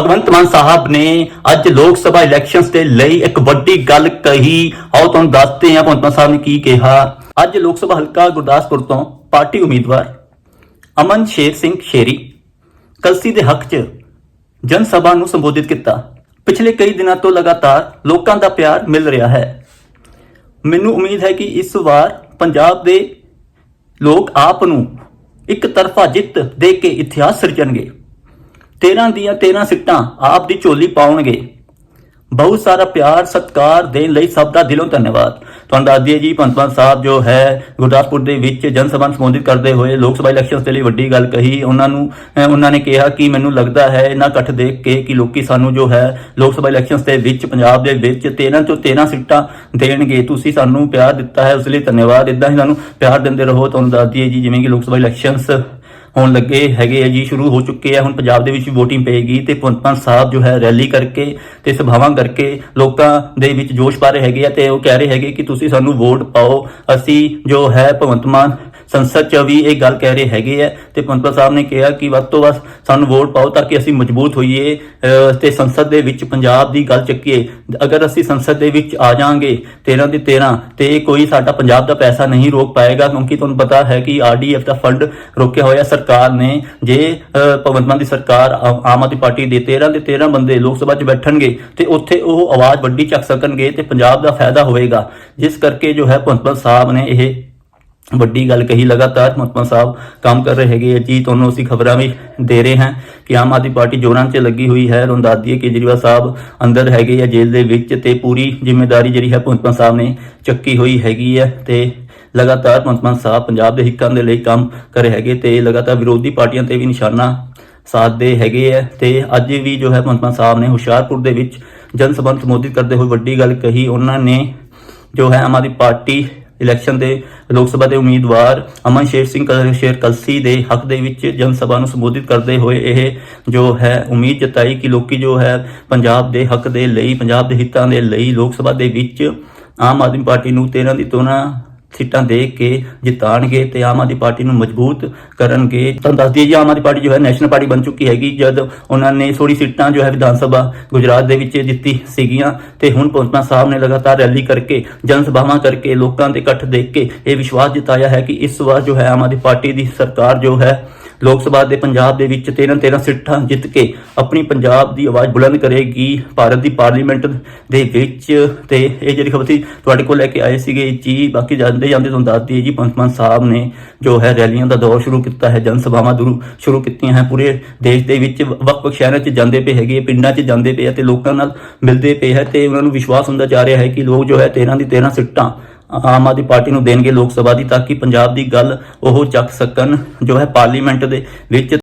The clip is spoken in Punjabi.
ਭਗਵੰਤ ਮਾਨ ਸਾਹਿਬ ਨੇ ਅੱਜ ਲੋਕ ਸਭਾ ਇਲੈਕਸ਼ਨਸ ਦੇ ਲਈ ਇੱਕ ਵੱਡੀ ਗੱਲ ਕਹੀ। ਆਓ ਤੁਹਾਨੂੰ ਦੱਸਦੇ ਹਾਂ, ਭਗਵੰਤ ਮਾਨ ਸਾਹਿਬ ਨੇ ਕੀ ਕਿਹਾ। ਅੱਜ ਲੋਕ ਸਭਾ ਹਲਕਾ ਗੁਰਦਾਸਪੁਰ ਤੋਂ ਪਾਰਟੀ ਉਮੀਦਵਾਰ ਅਮਨ ਸ਼ੇਰ ਸਿੰਘ ਸ਼ੇਰੀ ਕਲਸੀ ਦੇ ਹੱਕ 'ਚ ਜਨ ਸਭਾ ਨੂੰ ਸੰਬੋਧਿਤ ਕੀਤਾ। ਪਿਛਲੇ ਕਈ ਦਿਨਾਂ ਤੋਂ ਲਗਾਤਾਰ ਲੋਕਾਂ ਦਾ ਪਿਆਰ ਮਿਲ ਰਿਹਾ ਹੈ। ਮੈਨੂੰ ਉਮੀਦ ਹੈ ਕਿ ਇਸ ਵਾਰ ਪੰਜਾਬ ਦੇ ਲੋਕ ਆਪ ਨੂੰ ਇੱਕ ਤਰਫਾ ਜਿੱਤ ਦੇ ਕੇ ਇਤਿਹਾਸ ਸਿਰਜਣਗੇ। 13 ਦੀਆਂ 13 ਸਿੱਟਾਂ ਆਪ ਦੀ ਝੋਲੀ ਪਾਉਣਗੇ। ਬਹੁਤ ਸਾਰਾ ਪਿਆਰ, ਸਤਿਕਾਰ ਦੇਣ ਲਈ ਸਭ ਦਾ ਦਿਲੋਂ ਧੰਨਵਾਦ। ਤੁਹਾਨੂੰ ਦੱਸ ਦਈਏ ਜੀ ਭਗਵੰਤ ਮਾਨ ਸਾਹਿਬ ਜੋ ਹੈ ਗੁਰਦਾਸਪੁਰ ਦੇ ਵਿੱਚ ਜਨ ਸਭਾ ਨੂੰ ਸੰਬੋਧਿਤ ਕਰਦੇ ਹੋਏ ਲੋਕ ਸਭਾ ਇਲੈਕਸ਼ਨਸ ਦੇ ਲਈ ਵੱਡੀ ਗੱਲ ਕਹੀ। ਉਹਨਾਂ ਨੂੰ ਉਹਨਾਂ ਨੇ ਕਿਹਾ ਕਿ ਮੈਨੂੰ ਲੱਗਦਾ ਹੈ ਇਹਨਾਂ ਇਕੱਠ ਦੇਖ ਕੇ ਕਿ ਲੋਕੀ ਸਾਨੂੰ ਜੋ ਹੈ ਲੋਕ ਸਭਾ ਇਲੈਕਸ਼ਨਸ ਦੇ ਵਿੱਚ ਪੰਜਾਬ ਦੇ ਵਿੱਚ 13 ਤੋਂ 13 ਸੀਟਾਂ ਦੇਣਗੇ। ਤੁਸੀਂ ਸਾਨੂੰ ਪਿਆਰ ਦਿੱਤਾ ਹੈ, ਉਸ ਲਈ ਧੰਨਵਾਦ। ਇਦਾਂ ਹੀ ਸਾਨੂੰ ਪਿਆਰ ਦਿੰਦੇ ਰਹੋ। ਤੁਹਾਨੂੰ ਦੱਸ ਦਈਏ ਜੀ, ਜਿਵੇਂ ਕਿ ਲੋਕ ਸਭਾ ਇਲੈਕਸ਼ਨਸ ਹੋਣ ਲੱਗੇ ਹੈਗੇ ਆ ਜੀ, ਸ਼ੁਰੂ ਹੋ ਚੁੱਕੇ ਆ। ਹੁਣ ਪੰਜਾਬ ਦੇ ਵਿੱਚ ਵੀ VOTING ਪਏਗੀ ਤੇ ਭਗਵੰਤ ਮਾਨ ਸਾਹਿਬ ਜੋ ਹੈ ਰੈਲੀ ਕਰਕੇ ਤੇ ਸਭਾਵਾਂ ਕਰਕੇ ਲੋਕਾਂ ਦੇ ਵਿੱਚ ਜੋਸ਼ ਪਾ ਰਹੇ ਹੈਗੇ ਆ ਤੇ ਉਹ ਕਹਿ ਰਹੇ ਹੈਗੇ ਕਿ ਤੁਸੀਂ ਸਾਨੂੰ ਵੋਟ ਪਾਓ। ਅਸੀਂ ਜੋ ਹੈ ਭਗਵੰਤ ਮਾਨ ਸੰਸਦ 'ਚ ਵੀ ਇਹ ਗੱਲ ਕਹਿ ਰਹੇ ਹੈਗੇ ਆ ਤੇ ਭਗਵੰਤ ਸਾਹਿਬ ਨੇ ਕਿਹਾ ਕਿ ਵੱਧ ਤੋਂ ਵੱਧ ਸਾਨੂੰ ਵੋਟ ਪਾਓ ਤਾਂ ਕਿ ਅਸੀਂ ਮਜ਼ਬੂਤ ਹੋਈਏ, ਅਹ, ਤੇ ਸੰਸਦ ਦੇ ਵਿੱਚ ਪੰਜਾਬ ਦੀ ਗੱਲ ਚੱਕੀਏ। ਅਗਰ ਅਸੀਂ ਸੰਸਦ ਦੇ ਵਿੱਚ ਆ ਜਾਾਂਗੇ 13 ਦੇ 13 ਤੇ ਕੋਈ ਸਾਡਾ ਪੰਜਾਬ ਦਾ ਪੈਸਾ ਨਹੀਂ ਰੋਕ ਪਾਏਗਾ, ਕਿਉਂਕਿ ਤੁਹਾਨੂੰ ਪਤਾ ਹੈ ਕਿ ਆਰਡੀਐਫ ਦਾ ਫੰਡ ਰੋਕਿਆ ਹੋਇਆ ਸਰਕਾਰ ਨੇ। ਜੇ ਭਗਵੰਤ ਮਾਨ ਦੀ ਸਰਕਾਰ ਆ- ਆਮ ਆਦਮੀ ਪਾਰਟੀ ਦੇ 13 ਦੇ 13 ਬੰਦੇ ਲੋਕ ਸਭਾ 'ਚ ਬੈਠਣਗੇ, ਤੇ ਉੱਥੇ ਉਹ ਆਵਾਜ਼ ਵੱਡੀ ਚੱਕ ਸਕਣਗੇ ਤੇ ਪੰਜਾਬ ਦਾ ਫਾਇਦਾ ਹੋਵੇਗਾ ਜਿਸ ਕਰਕੇ ਜੋ ਹੈ, ਭਗਵੰਤ ਸਾਹਿਬ ਨੇ ਇਹ ਵੱਡੀ ਗੱਲ ਕਹੀ ਲਗਾਤਾਰ ਮਹਤਮਾ ਸਾਹਿਬ ਕੰਮ ਕਰ ਰਹੇ ਹੈਗੇ ਆ। ਜੀ ਤੁਹਾਨੂੰ ਅਸੀਂ ਖਬਰਾਂ ਵੀ ਦੇ ਰਹੇ ਹਾਂ ਕਿ ਆਮ ਆਦਮੀ ਪਾਰਟੀ ਜੋਰਾਂ 'ਚ ਲੱਗੀ ਹੋਈ ਹੈ। ਤੁਹਾਨੂੰ ਦੱਸ ਕੇਜਰੀਵਾਲ ਸਾਹਿਬ ਅੰਦਰ ਹੈਗੇ ਆ ਜੇਲ੍ਹ ਦੇ ਵਿੱਚ ਤੇ ਪੂਰੀ ਜ਼ਿੰਮੇਵਾਰੀ ਜਿਹੜੀ ਹੈ ਮਹਤਮਾ ਸਾਹਿਬ ਨੇ ਚੱਕੀ ਹੋਈ ਹੈਗੀ ਹੈ ਤੇ ਲਗਾਤਾਰ ਮਹਤਮਾ ਸਾਹਿਬ ਪੰਜਾਬ ਦੇ ਹਿੱਕਾਂ ਦੇ ਲਈ ਕੰਮ ਕਰ ਰਹੇ ਹੈਗੇ ਤੇ ਲਗਾਤਾਰ ਵਿਰੋਧੀ ਪਾਰਟੀਆਂ ਤੇ ਵੀ ਨਿਸ਼ਾਨਾ ਸਾਧਦੇ ਹੈਗੇ ਆ ਤੇ ਅੱਜ ਵੀ ਜੋ ਹੈ ਮਹਤਮਾ ਸਾਹਿਬ ਨੇ ਹੁਸ਼ਿਆਰਪੁਰ ਦੇ ਵਿੱਚ ਜਨ ਸਭਾ ਨੂੰ ਸੰਬੋਧਿਤ ਕਰਦੇ ਹੋਏ ਵੱਡੀ ਗੱਲ ਕਹੀ। ਉਹਨਾਂ ਨੇ ਜੋ ਹੈ ਆਮ ਆਦਮੀ ਪਾਰਟੀ ਇਲੈਕਸ਼ਨ ਦੇ ਲੋਕ ਸਭਾ ਦੇ ਉਮੀਦਵਾਰ ਅਮਨ ਸ਼ੇਰ ਸਿੰਘ ਕਲ- ਸ਼ੇਰ ਕਲਸੀ ਦੇ ਹੱਕ ਦੇ ਵਿੱਚ ਜਨ ਸਭਾ ਨੂੰ ਸੰਬੋਧਿਤ ਕਰਦੇ ਹੋਏ ਇਹ ਜੋ ਹੈ ਉਮੀਦ ਜਤਾਈ ਕਿ ਲੋਕੀ ਜੋ ਹੈ ਪੰਜਾਬ ਦੇ ਹੱਕ ਦੇ ਲਈ, ਪੰਜਾਬ ਦੇ ਹਿੱਤਾਂ ਦੇ ਲਈ ਲੋਕ ਸਭਾ ਦੇ ਵਿੱਚ ਆਮ ਆਦਮੀ ਪਾਰਟੀ ਨੂੰ 13 ਦੀ ਤੋਨਾ ਸੀਟਾਂ ਦੇ ਕੇ ਜਿਤਾਣਗੇ ਤੇ ਆਮ ਆਦਮੀ ਪਾਰਟੀ ਨੂੰ ਮਜ਼ਬੂਤ ਕਰਨਗੇ। ਤੁਹਾਨੂੰ ਦੱਸ ਦਈਏ ਜੀ, ਆਮ ਆਦਮੀ ਪਾਰਟੀ ਜੋ ਹੈ ਨੈਸ਼ਨਲ ਪਾਰਟੀ ਬਣ ਚੁੱਕੀ ਹੈਗੀ, ਜਦ ਉਹਨਾਂ ਨੇ ਥੋੜੀ ਸੀਟਾਂ ਜੋ ਹੈ ਵਿਧਾਨ ਸਭਾ ਗੁਜਰਾਤ ਦੇ ਵਿੱਚ ਜਿੱਤੀ ਸੀਗੀਆਂ ਤੇ ਹੁਣ ਪਹੁੰਚਣਾ ਸਾਹਿਬ ਨੇ ਲਗਾਤਾਰ ਰੈਲੀ ਕਰਕੇ, ਜਨ ਸਭਾਵਾਂ ਕਰਕੇ, ਲੋਕਾਂ ਦੇ ਇਕੱਠ ਦੇਖ ਕੇ ਇਹ ਵਿਸ਼ਵਾਸ ਜਤਾਇਆ ਹੈ ਕਿ ਇਸ ਵਾਰ ਜੋ ਹੈ ਆਮ ਆਦਮੀ ਪਾਰਟੀ ਦੀ ਸਰਕਾਰ ਜੋ ਹੈ ਲੋਕ ਸਭਾ ਦੇ ਪੰਜਾਬ ਦੇ ਵਿੱਚ 13 13 ਸੀਟਾਂ ਜਿੱਤ ਕੇ ਆਪਣੀ ਪੰਜਾਬ ਦੀ ਆਵਾਜ਼ ਬੁਲੰਦ ਕਰੇਗੀ। ਭਾਰਤ ਦੀ ਪਾਰਲੀਮੈਂਟ ਦੇ ਵਿੱਚ ਤੇ ਇਹ ਜਿਹੜੀ ਖਬਰ ਸੀ, ਤੁਹਾਡੇ ਕੋਲ ਲੈ ਕੇ ਆਏ ਸੀਗੇ ਜੀ। ਬਾਕੀ ਜਾਂਦੇ ਜਾਂਦੇ ਤੁਹਾਨੂੰ ਦੱਸ ਦਈਏ ਜੀ, ਪੰਥ ਮਾਨ ਸਾਹਿਬ ਨੇ ਜੋ ਹੈ ਰੈਲੀਆਂ ਦਾ ਦੌਰ ਸ਼ੁਰੂ ਕੀਤਾ ਹੈ, ਜਨ ਸਭਾਵਾਂ ਦੂਰ ਸ਼ੁਰੂ ਕੀਤੀਆਂ ਹੈ। ਪੂਰੇ ਦੇਸ਼ ਦੇ ਵਿੱਚ ਵੱਖ-ਵੱਖ ਸ਼ਹਿਰਾਂ 'ਚ ਜਾਂਦੇ ਪਏ ਹੈਗੇ, ਪਿੰਡਾਂ 'ਚ ਜਾਂਦੇ ਪਏ ਆ ਤੇ ਲੋਕਾਂ ਨਾਲ ਮਿਲਦੇ ਪਏ ਹੈ ਤੇ ਉਹਨਾਂ ਨੂੰ ਵਿਸ਼ਵਾਸ ਹੁੰਦਾ ਜਾ ਰਿਹਾ ਹੈ ਕਿ ਲੋਕ ਜੋ ਹੈ 13 ਦੀ 13 ਸੀਟਾਂ ਆਮ ਆਦਮੀ ਪਾਰਟੀ ਨੂੰ ਦੇਣਗੇ ਲੋਕ ਸਭਾ ਦੀ, ਤਾਂ ਕਿ ਪੰਜਾਬ ਦੀ ਗੱਲ ਉਹ ਚੱਕ ਸਕਣ, ਜੋ ਹੈ ਪਾਰਲੀਮੈਂਟ ਦੇ ਵਿੱਚ।